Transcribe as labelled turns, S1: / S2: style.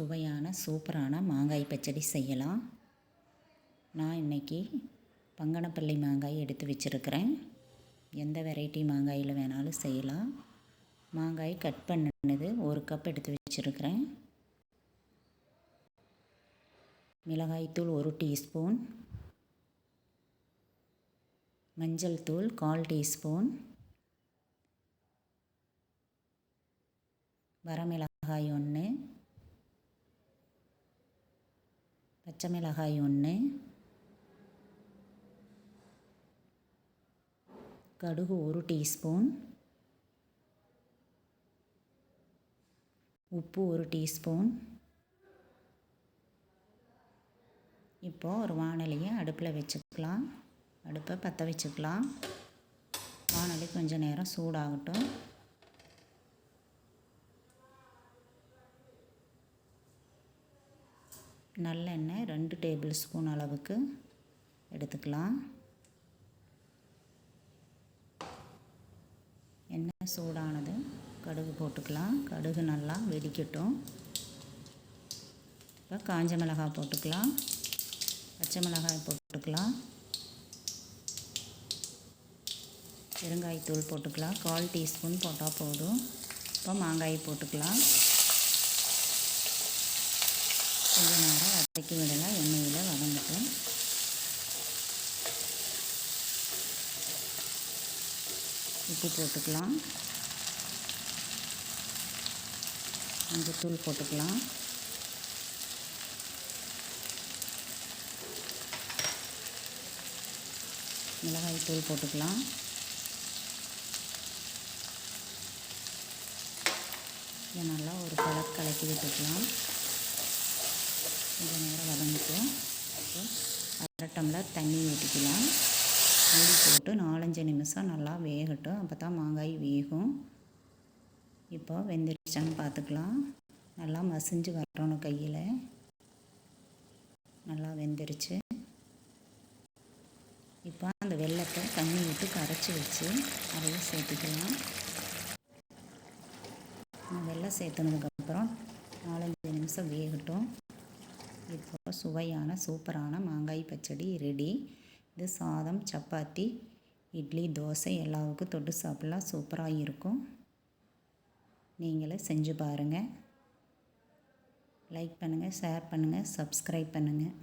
S1: சுவையான சூப்பரான மாங்காய் பச்சடி செய்யலாம். நான் இன்றைக்கி பங்கனப்பள்ளி மாங்காய் எடுத்து வச்சுருக்கிறேன். எந்த வெரைட்டி மாங்காயில் வேணாலும் செய்யலாம். மாங்காய் கட் பண்ணினது ஒரு கப் எடுத்து வச்சுருக்கிறேன். மிளகாய்த்தூள் ஒரு டீஸ்பூன். மஞ்சள் தூள் கால் டீஸ்பூன். வரமிளகாய் ஒன்று பச்சை மிளகாய் ஒன்று கடுகு ஒரு டீஸ்பூன் உப்பு ஒரு டீஸ்பூன். இப்போது ஒரு வானலியை அடுப்பில் வச்சுக்கலாம். அடுப்பை பற்ற வச்சுக்கலாம். வானொலி கொஞ்சம் நேரம் சூடாகட்டும். நல்லெண்ணெய் ரெண்டு டேபிள் ஸ்பூன் அளவுக்கு எடுத்துக்கலாம். எண்ணெய் சூடானது கடுகு போட்டுக்கலாம். கடுகு நல்லா வெடிக்கட்டும். இப்போ காஞ்ச மிளகாய் போட்டுக்கலாம். பச்சை மிளகாய் போட்டுக்கலாம். பெருங்காயத்தூள் போட்டுக்கலாம். கால் டீஸ்பூன் போட்டால் போதும். இப்போ மாங்காய் போட்டுக்கலாம். கொஞ்சம் வதக்கி விடலாம் எண்ணெயில் வதங்கட்டும். உப்பு போட்டுக்கலாம். மஞ்சத்தூள் போட்டுக்கலாம். மிளகாய் தூள் போட்டுக்கலாம். இதை நல்லா ஒரு கலர் கலக்கி விட்டுக்கலாம். கொஞ்சம் நேரம் வதங்கிட்டோம். அரை டம்ளர் தண்ணி ஊற்றிக்கலாம். மூடி போட்டு நாலஞ்சு நிமிஷம் நல்லா வேகட்டும். அப்போ தான் மாங்காய் வேகும். இப்போ வெந்துருச்சான்னு பார்த்துக்கலாம். நல்லா மசிஞ்சு வரணும் கையில். நல்லா வெந்துருச்சு. இப்போ அந்த வெள்ளத்தை தண்ணி விட்டு கரைச்சி வச்சு அதையும் சேர்த்துக்கலாம். வெள்ளம் சேர்த்துனதுக்கப்புறம் நாலஞ்சு நிமிஷம் வேகட்டும். இப்போ சுவையான சூப்பரான மாங்காய் பச்சடி ரெடி இது சாதம் சப்பாத்தி இட்லி தோசை எல்லாவுக்கும் தொட்டு சாப்பிட்லாம். சூப்பராக இருக்கும். நீங்களே செஞ்சு பாருங்கள் லைக் பண்ணுங்கள் ஷேர் பண்ணுங்கள் சப்ஸ்கிரைப் பண்ணுங்கள்